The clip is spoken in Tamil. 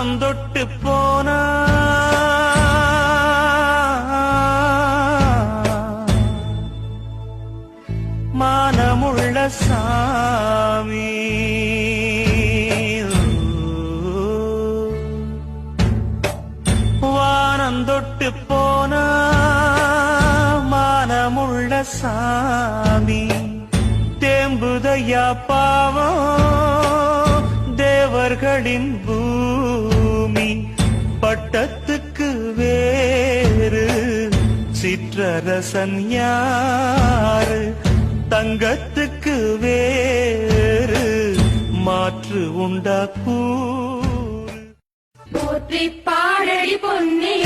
மனம் தொட்டு போனா. மானமுள்ள சாமி. வானம் தொட்டு போனா மானமுள்ள சாமி. தேம்புதையா பாவம் தேவர்களின் பூ. சிற்றரசன் யாரு? தங்கத்துக்கு வேறு மாற்று உண்டா கூறு? போற்றி பாடடி பொன்னே.